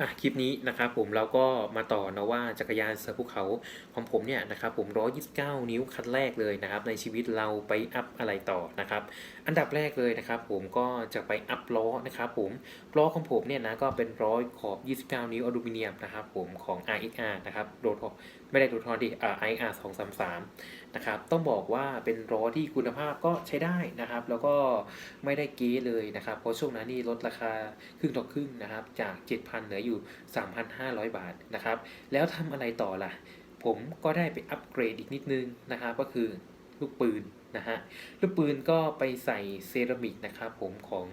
อะคลิปนี้นะครับผมเราก็มาต่อนะว่าจักรยานเสือภูเขาของผมเนี่ยนะครับผม 129 นิ้วคันแรกเลยนะครับในชีวิตเราไปอัพอะไรต่อนะครับอันดับแรกเลยนะครับผมก็จะไปอัพล้อนะครับผมล้อของผมเนี่ยนะก็เป็นร้อยขอบ 29 นิ้วอลูมิเนียมนะครับผมของ RXR นะครับโดทอไม่ได้โดทอนดิอ่า RXR 233นะครับต้องบอกว่าเป็นล้อที่คุณภาพก็ใช้ได้นะครับ แล้วก็ไม่ได้เก๊เลยนะครับ เพราะช่วงนั้นนี่ลดราคาครึ่งต่อครึ่งนะครับ จาก 7,000 เหลืออยู่ 3,500 บาทนะครับ แล้วทำอะไรต่อล่ะ ผมก็ได้ไปอัปเกรดอีกนิดนึงนะครับก็คือ ลูกปืนนะฮะลูกปืนก็ไปใส่เซรามิกนะครับผมของ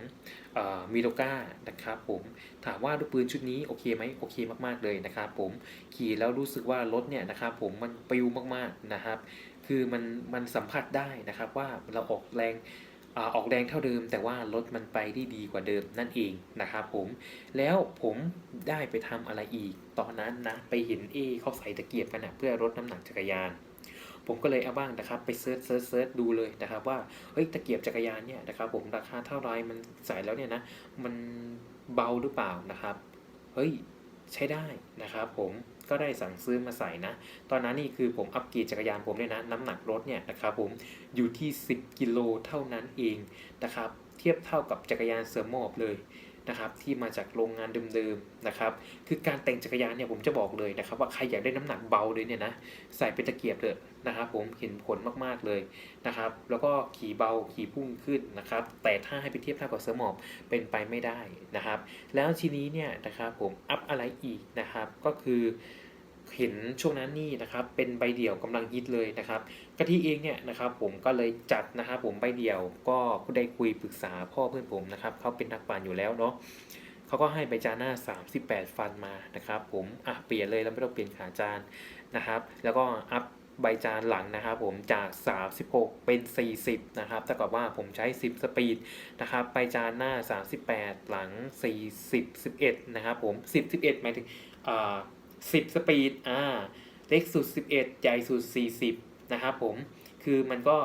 มิโลกานะครับผมถามว่าลูกปืนชุดนี้โอเคไหมโอเคมากๆเลยนะครับผมขี่แล้วรู้สึกว่ารถเนี่ยนะครับผมมันปิวมากๆนะครับ คือมันมันสัมผัสได้นะครับว่าเราออกแรงออกแรงเท่าเดิม แต่ว่ารถมันไปได้ดีกว่าเดิมนั่นเองนะครับผมแล้วผมได้ไปทำอะไรอีกตอนนั้นนะไปเห็นเอเขาใส่ตะเกียบกันนะเพื่อลดน้ำหนักจักรยาน ผมก็เลยเอาบ้างนะครับไปเซิร์ชเซิร์ชเซิร์ชดูเลยนะครับว่าเฮ้ยตะเกียบจักรยานเนี่ยนะครับผมราคาเท่าไรมันใส่แล้วเนี่ยนะมันเบาหรือเปล่านะครับเฮ้ยใช้ได้นะครับผมก็ได้สั่งซื้อมาใส่นะ ตอนนั้นนี่คือผมอัปเกรดจักรยานผมเนี่ยนะ น้ำหนักรถเนี่ยนะครับผมอยู่ที่ 10 กิโลเท่านั้นเองนะครับ เทียบเท่ากับจักรยานเสือหมอบเลย นะครับที่มาจากโรงงานเดิมๆนะครับคือการแต่งจักรยานเนี่ยผมจะบอกเลยนะครับว่าใครอยากได้น้ำหนักเบาเลยเนี่ยนะใส่เป็นตะเกียบเถอะนะครับผมเห็นผลมากๆเลยนะครับแล้วก็ขี่เบาขี่พุ่งขึ้นนะครับแต่ถ้าให้ไปเทียบเท่ากับเสือหมอบเป็นไปไม่ได้นะครับแล้วทีนี้เนี่ยนะครับผมอัพอะไรอีกนะครับก็คือ เห็นช่วงนั้นนี่นะครับเป็นใบเดี่ยวกำลังฮิตเลยนะครับกะทิเองเนี่ยนะครับผมก็เลยจัดนะครับผมใบเดี่ยวก็ได้คุยปรึกษาพ่อเพื่อนผมนะครับเขาเป็นนักปั่นอยู่แล้วเนาะเขาก็ให้ใบจานหน้า 38 ฟันมานะครับผมอะเปลี่ยนเลยแล้วไม่ต้องเปลี่ยนขาจานนะครับ แล้วก็อัพใบจานหลังนะครับผมจาก 36 เป็น 40 นะครับเท่ากับว่าผมใช้ 10 สปีดนะครับใบจานหน้า 38 หลัง 40 11 นะครับผม 10 11 หมายถึงอ่า 10 สปีดอ่าเล็กสุด 11 ใหญ่สุด 40 นะครับผมคือมันก็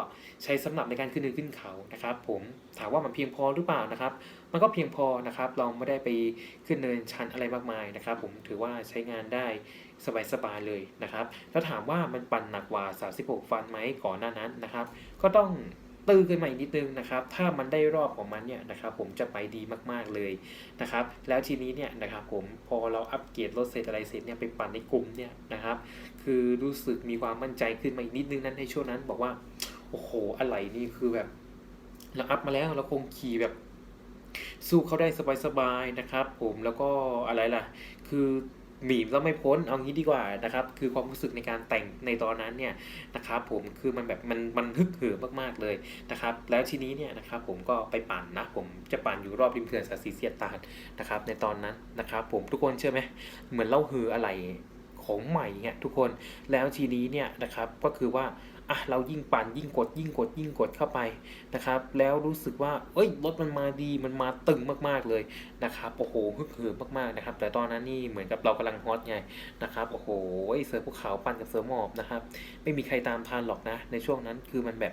ใช้สำหรับในการขึ้นเนินขึ้นเขานะครับ ผมถามว่ามันเพียงพอหรือเปล่านะครับ มันก็เพียงพอนะครับ เราไม่ได้ไปขึ้นเนินชันอะไรมากมายนะครับ ผมถือว่าใช้งานได้สบายๆเลยนะครับ แล้วถามว่ามันปั่นหนักกว่า 36 ฟันไหมก่อนหน้านั้นนะครับ ก็ต้อง ตื้อขึ้นมาอีกนิดนึงนะครับ ถ้ามันได้รอบของมันเนี่ยนะครับผมจะไปดีมากๆเลยนะครับ แล้วทีนี้เนี่ยนะครับผมพอเราอัปเกรดรถเสร็จอะไรเสร็จเนี่ยไปปั่นในกลุ่มเนี่ยนะครับ คือรู้สึกมีความมั่นใจขึ้นมาอีกนิดนึงนั้นในช่วงนั้นบอกว่า โอ้โหอะไรนี่คือแบบเราอัพมาแล้วเราคงขี่แบบสู้เขาได้สบายๆนะครับ ผมแล้วก็อะไรล่ะ คือ หนีก็ไม่พ้นเอางี้ดีกว่านะครับ คือความรู้สึกในการแต่งในตอนนั้นเนี่ยนะครับ ผมคือมันแบบมันมันฮึกเหิมมากๆเลยนะครับ แล้วทีนี้เนี่ยนะครับผมก็ไปปั่นนะ ผมจะปั่นอยู่รอบริมเขื่อนสาสีเสียตาดนะครับ ในตอนนั้นนะครับ ผมทุกคนเชื่อไหมเหมือนเล่าฮืออะไรของใหม่เนี่ยทุกคนแล้วทีนี้เนี่ยนะครับก็คือว่า อะเรายิ่งปั่นยิ่งกดยิ่งกดยิ่งกดเข้าไปนะครับ แล้วรู้สึกว่าเอ้ยรถมันมาดีมันมาตึงมากๆเลยนะครับโอ้โหฮึกเหิมมากๆนะครับ แต่ตอนนั้นนี่เหมือนกับเรากำลังฮอตไงนะครับโอ้โหเสือภูเขาปั่นกับเสือหมอบนะครับ ไม่มีใครตามทันหรอกนะ ในช่วงนั้นคือมันแบบ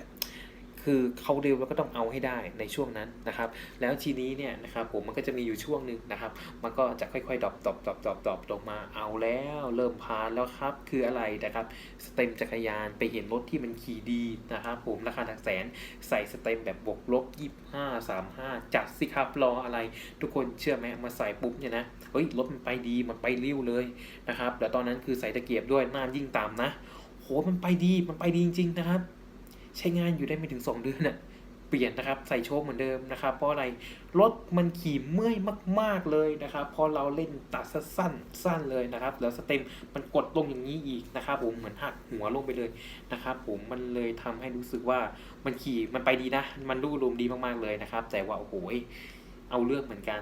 คือเขาเร็วแล้วก็ต้องเอาให้ได้ในช่วงนั้นนะครับ แล้วทีนี้เนี่ยนะครับผมมันก็จะมีอยู่ช่วงหนึ่งนะครับ มันก็จะค่อยๆดรอปดรอปดรอปดรอปดรอปลงมาเอาแล้ว เริ่มพานแล้วครับ คืออะไรนะครับสเต็มจักรยานไปเห็นรถที่มันขี่ดีนะครับผมราคาหลักแสนใส่สเต็มแบบบวกลบยี่ห้าสามห้าจัดสิครับรออะไร ทุกคนเชื่อไหมมาใส่ปุ๊บเนี่ยนะเฮ้ยรถมันไปดีมันไปเร็วเลยนะครับแล้วตอนนั้นคือใส่ตะเกียบด้วยหน้ายิ่งตามนะโหมันไปดีมันไปดีจริงๆนะครับ ใช้งานอยู่ได้ไม่ถึง 2 เดือนน่ะเปลี่ยนนะครับใส่โชคเหมือนเดิมนะครับ เพราะอะไรรถมันขี่เมื่อยมาก ๆเลยนะครับ พอเราเล่นตัดสั้นสั้นเลยนะครับ แล้วสเต็มมันกดลงอย่างนี้อีกนะครับ ผมเหมือนหักหัวลงไปเลยนะครับ ผมมันเลยทำให้รู้สึกว่ามันขี่มันไปดีนะ มันรูลมดีมากๆเลยนะครับ แต่ว่าโอ้โหเอาเรื่องเหมือนกัน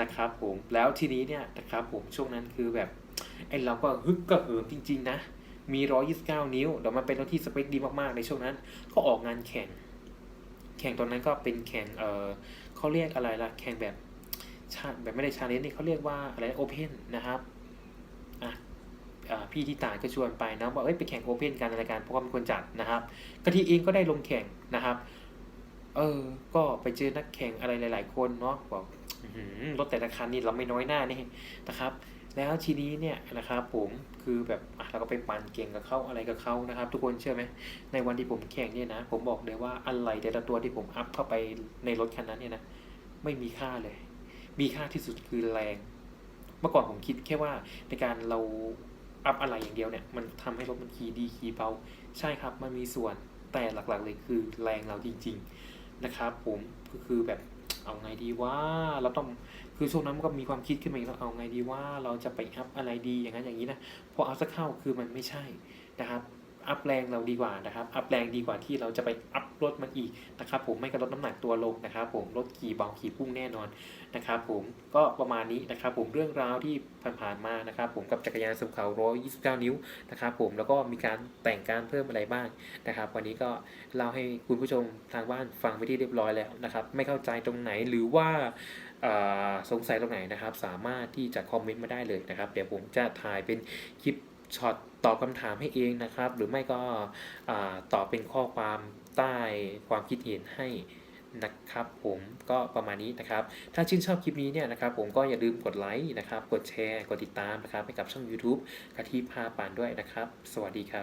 นะครับ ผมแล้วทีนี้เนี่ยนะครับ ผมช่วงนั้นคือแบบไอ้เราก็ฮึกกระเหิมจริง ๆ นะ มี 129 นิ้ว เดี๋ยวมันเป็นรถที่สเปคดีมากๆ ในช่วงนั้น ก็ออกงานแข่ง แข่งตอนนั้นก็เป็นแข่ง เออเขาเรียกอะไรล่ะ แข่งแบบชาแบบไม่ได้ชาเลนจ์นี่เขาเรียกว่าอะไรโอเพนนะครับ อะพี่ที่ต่างก็ชวนไปนะบอกเอ้ยไปแข่งโอเพนกันอะไรกันเพราะว่าเป็นคนจัดนะครับกะทิเองก็ได้ลงแข่งนะครับเออ ก็ไปเจอนักแข่งอะไรหลาย ๆ คนเนาะบอกรถแต่ละคันนี่เราไม่น้อยหน้านี่นะครับ แล้วทีนี้เนี่ยนะครับผมคือแบบอะเราก็ไปปั่นเก่งกับเขาอะไรกับเขานะครับ ทุกคนเชื่อไหมในวันที่ผมแข่งเนี่ยนะ ผมบอกเลยว่าอะไรแต่ละตัวที่ผมอัพเข้าไปในรถคันนั้นเนี่ยนะไม่มีค่าเลย มีค่าที่สุดคือแรง เมื่อก่อนผมคิดแค่ว่าในการเราอัพอะไรอย่างเดียวเนี่ยมันทำให้รถมันขี่ดีขี่เบาใช่ครับ มันมีส่วนแต่หลักๆเลยคือแรงเราจริง ๆนะครับ ผมก็คือแบบ เอาไงดีว่าเราต้องคือช่วงนั้นมันก็มีความคิดขึ้นมาอีกแล้วเอาไงดีว่าเราจะไปอัพอะไรดีอย่างนั้นอย่างนี้นะพอเอาสักเข้าคือมันไม่ใช่นะครับ อัพแรงเราดีกว่านะครับอัพแรงดีกว่าที่เราจะไปอัพรถมันอีกนะครับผมไม่กระลดน้ำหนักตัวลงนะครับผมรถขี่เบาขี่พุ่งแน่นอนนะครับผมก็ประมาณนี้นะครับผมเรื่องราวที่ผ่านๆมานะครับผมกับจักรยานสุขเขา129 นิ้วนะครับผมแล้วก็มีการแต่งการเพิ่มอะไรบ้างนะครับ วันนี้ก็เล่าให้คุณผู้ชมทางบ้านฟังไปที่เรียบร้อยแล้วนะครับไม่เข้าใจตรงไหนหรือว่าสงสัยตรงไหนนะครับ สามารถที่จะคอมเมนต์มาได้เลยนะครับ เดี๋ยวผมจะถ่ายเป็นคลิปช็อต ตอบคำถามให้เองนะครับ หรือไม่ก็ตอบเป็นข้อความใต้ความคิดเห็นให้นะครับผมก็ประมาณนี้นะครับ ถ้าชื่นชอบคลิปนี้เนี่ยนะครับผมก็อย่าลืมกดไลค์นะครับ กดแชร์ กดติดตามนะครับให้กับช่อง YouTube กะทิพาปานด้วยนะครับ สวัสดีครับ